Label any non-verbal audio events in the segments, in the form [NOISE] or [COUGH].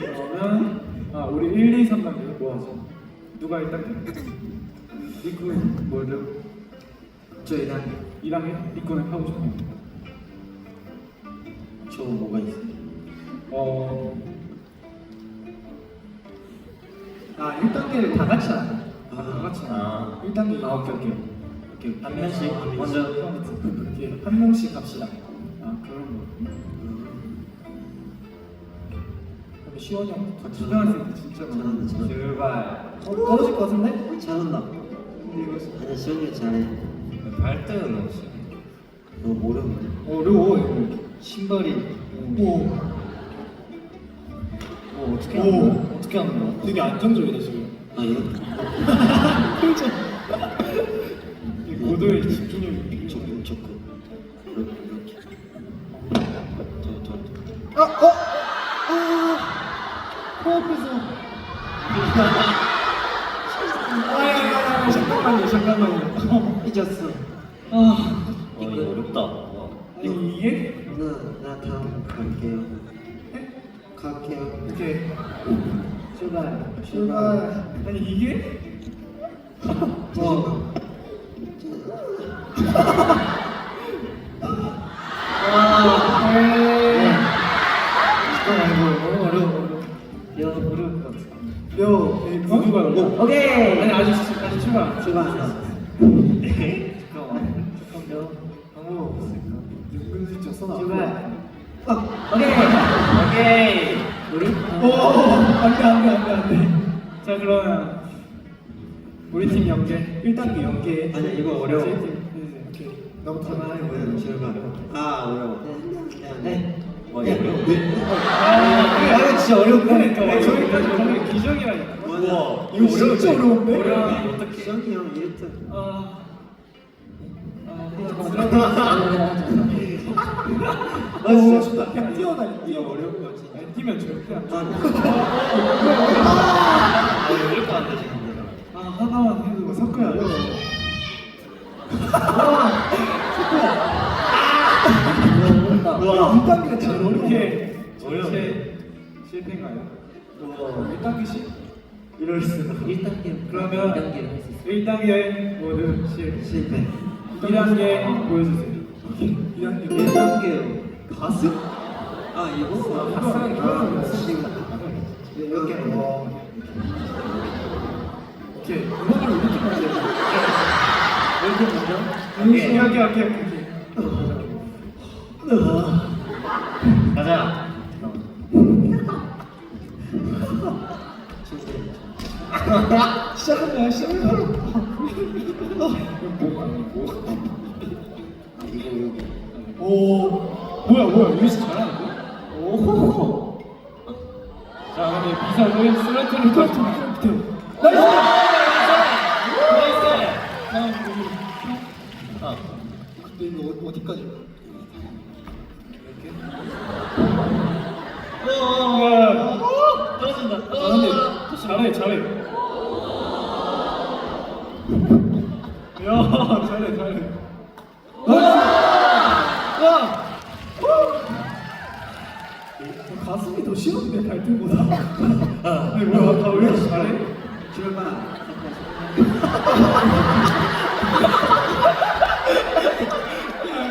그러면 아 우리 1, 2, 3단계 뭐 하죠? 누가 1단계? 리쿠 뭐죠? 저 일단 2단계? 리쿠는 하고 싶어 저 뭐가 있어요? 어... 아 1단계를 다 같이 하네 아, 다 같이 아. 1단계 아 오케이 오케이 오케이 한 명씩 먼저 이렇게 한 명씩 갑시다 아 그런 거 시원이 형부터 초등학생 때 진짜 잘한다, 잘한다. 제발 어, 떨어질 것 같은데? 잘한다. 아니 시원이 잘해. 발등은 없이 너무 어려운데. 어려워 이거 신발이 오, 어 어떻게 오 하는 거야? 어떻게 하는 거야? 되게 안정적이다 지금 아 이거 [LAUGHS] [LAUGHS] 이 고도의 집중력이 앞에서. 아 잠깐만요 잠깐만요. 잊었어. 아 어 이거 어렵다. 와. 아니 이게? 나나 다음 갈게요. 갈게요. 이렇게 출발 출발. 아니 이게 출발 출발 잠깐만 뼈 방법 없을까 은근슬쩍 써놔 출발 아, 오케이 오케이 우리 오 안 돼 안 돼 안 돼 안 돼 자 그러면 우리 팀 연계 1단계 연계 아니야, 이거 어려워. 오케이 나부터 하나 해보자 출발. 아 어려워. 네와 이거 어려워 아 이거 진짜 어려운데 그러니까 저기까지 저기 기적이라니까 우와 이거 진짜 어려운데? 어려운데 어떡해 시원이 형 1등. 아, 아 진짜 좋다 그냥 뛰어다니 이거 어려운 거지. 아니, 뛰면 절대 안 돼. 아 이거 어렵다 한데 지금 아, 하나만 해도 섞어야 돼. 와 2단계가 제일 어려워 이렇게 어려워. 실패인가요? 1단계씩? 이럴 수가. 1단계. 그러면 1단계 모두 실, 실패. 2단계 보여주세요. 2단계 1단계 가슴? 아 이거? 아, 가슴, 아, 가슴. 이렇게 하는 거. 오케이. 음악을 이렇게 하면 돼. 이렇게 먼저? 오케이, 오케이, 오케이, 오케이. 가자 시작한 거야 시작한 거야 이거 여기. 오, 뭐야, 뭐야, 유이스 잘하는데? 오. 자, 근데 비상은 슬라이트를 떨어뜨려. 나이스! 아 근데 이거 어- 어디까지 야! 가슴이 더 쉬운데 발등보다. 아니 뭐야, 다왜 이렇게 잘해? 출발.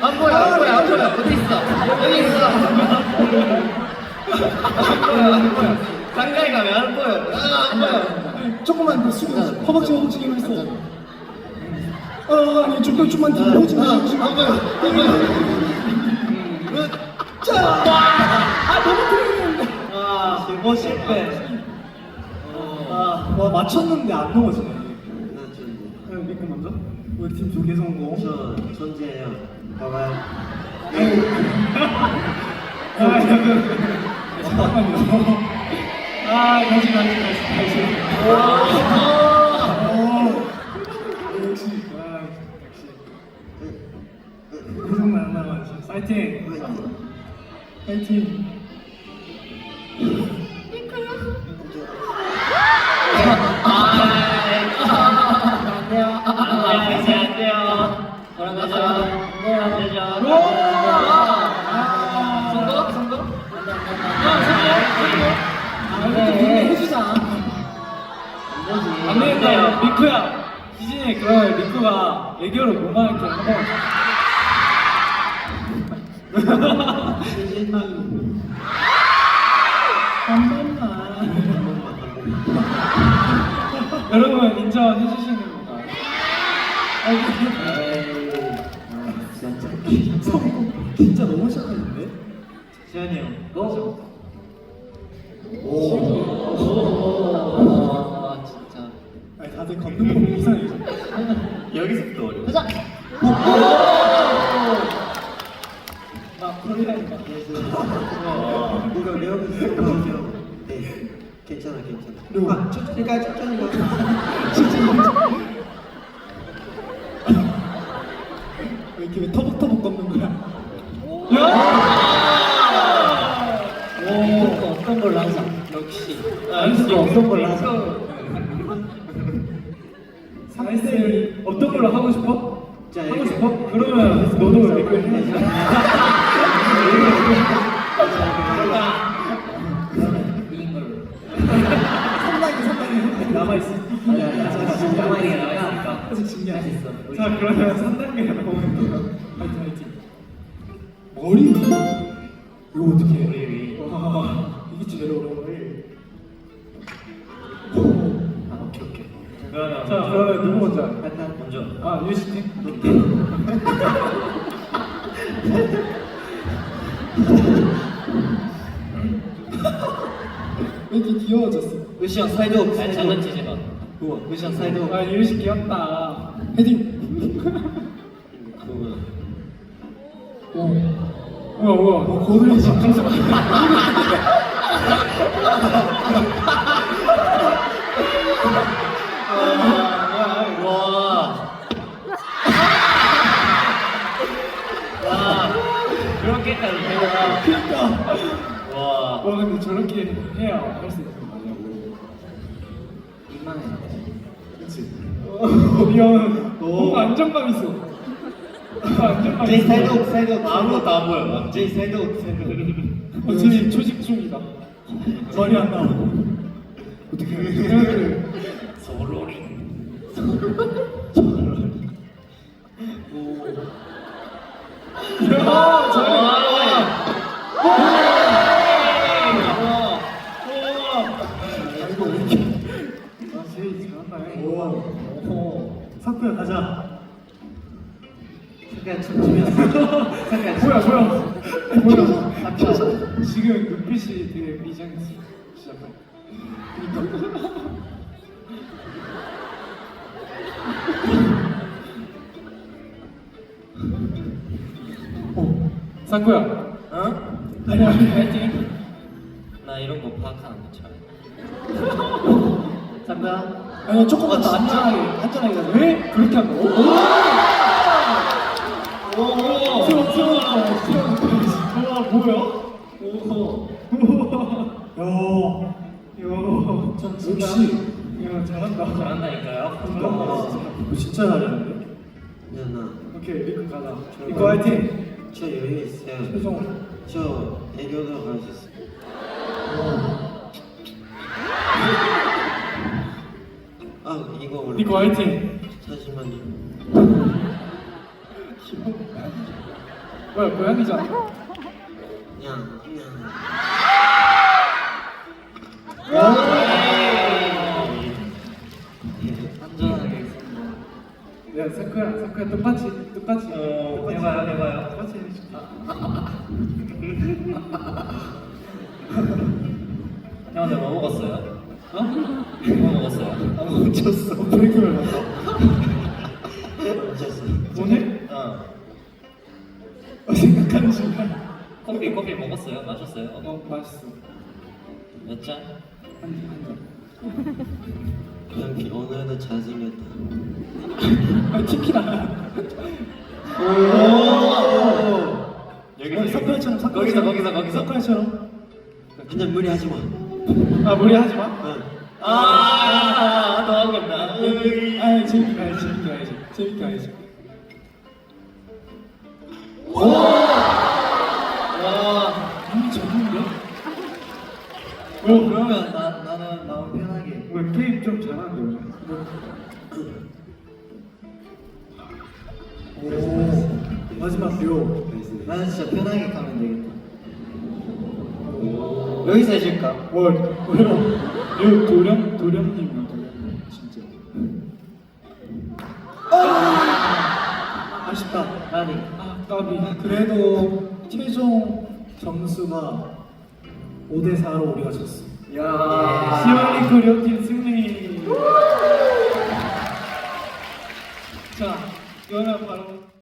안 보여 안 보여 안 보여. 어디 있어? 여기 있어. 안 보여 안 보여. 가까이 가면 안 보여. 아, 안 보여. 조금만 더 숙여 허벅지 허벅지 힘을 써 아, 아니 조금 좀만 더 허벅지 허벅지 안 보여 안 보여 자! 아 너무 들어있는데 아 어, 실패 아, 와 맞췄는데 안 넘어지네 나 좀. 형 믿고 먼저. 우리 팀 조개 성공. 저 천재예요. 봐봐요. 아, 잠깐만. 잠깐만요. 아, 다시, 다시, 다시, 다시. 오, 역시, 아, 역시. 계속 날라가. 파이팅! 파이팅! 안 아? 어 되겠다 리쿠야 기진이 그러면 리쿠가 애교로 뭐만 할게 한번 한 [LAUGHS] 번만 여러분 인정해 주시는 건가요? 진짜 너무 시작하는데? 지현이 형. 너? 오. 아 진짜. 아니 다들 걷는 거 이상해. 여기서부터 어려워. 그러니까 이거 레오는 쓰고 네, 괜찮아 괜찮아. 레오. 아, 천천히 가 천천히 가. 왜 이렇게 왜 터벅터벅 걷는 거야? 오, 어떤 걸로 하자. 역시. 아, 역시 어떤 걸로 하자. 사이스 어떤 걸로 하고 싶어? 자, 하고 이렇게. 싶어? 그러면 너도 리쿠 해야지 이긴 걸로. 남아있어 아니 아니. 아직 안 했어. 자 그러면 3단계가 넘어갈게요 파이팅 파이팅. 머리 위? 이거 어떻게 해? 우리 위. 와 이게 제일 어려워. 아 오케이 오케이. 자 그러면 누구 먼저 할까? 일단 먼저. 아? 왜이 [LAUGHS] 렇게 귀여워졌어? 으시 형 사이드업. 잘 장난치지 마. 우와. 으시 형 사이드업. 아 유시 귀엽다 헤딩. 그거 오. 우와 우와 어, 고들리지. 와. 그렇지. 형 뭔가 안정감 있어 뭔가 안정감 제이 있어 사이드업 사이드업. 아무것도 안 보여. 제이 사이드업 사이드업. 어, 제이 초식 중이다 머리 안 나와. 어떻게 해? 그래 서로리. 야 잘해 아이고 왜 이렇게. 아 제이 잘한다 오. 오. 사쿠야 가자. 잠깐 춤추면 잠깐 [LAUGHS] 뭐야 뭐야. 뭐야. 지금 눈빛이 되게 미장했어. 시작할 [LAUGHS] 어? 아니 아니 파이팅. 나 이런 거 파악하는 거 잘. [LAUGHS] 잠깐. 아니 조금만 더 안전하게 안전하게. 가자. 왜? 그렇게 한 거야? 오. 오. 야. 역시. 야 잘한다 잘한다니까요. 너 진짜 잘했는데. 연아 오케이 리크 가자 리크 화이팅 저 여유 있어요. 저 애교도 갈수 있어요. 아 이거 원래 리크 화이팅 잠시만요. [LAUGHS] 뭐야 고양이잖아 그냥 그냥. 안전하게. 야 사쿠야 사쿠야 똑같이 똑같이 어, 똑같이. 해봐요, 해봐요. 똑같이 해줄게 형 오늘 뭐 먹었어요? 어? 뭐 먹었어요? 아 멈췄어. [LAUGHS] 브레이크를 밟아. 멈췄어. 커피 커피 먹었어요? 마셨어요? 어 맛있어 몇 잔? 한잔한잔 여기 오늘도 잘생겼다. 아 티키나. 여기 사쿠야처럼 사쿠야처럼. 거기서 거기서 거기서. 사쿠야처럼. 완전 무리하지 마. 아 무리하지 마 응. 아, 너 하겠다. 아 재밌게 가야지 재밌게 가야지 재밌게 가야지. 오 그러면 나 나는 마음 편하게. 왜 게임 좀 잘하는데 오 마지막 요 나는 진짜 편하게 가면 되겠다. 여기서 해줄까? 왜? 왜요? 이거 도령 도령님이야 도령 진짜 아쉽다 나니. 아 까비 그래도 최종 점수가 5대 4로 우리가 졌어 야. 시원이 도령팀 승리. 자 이거는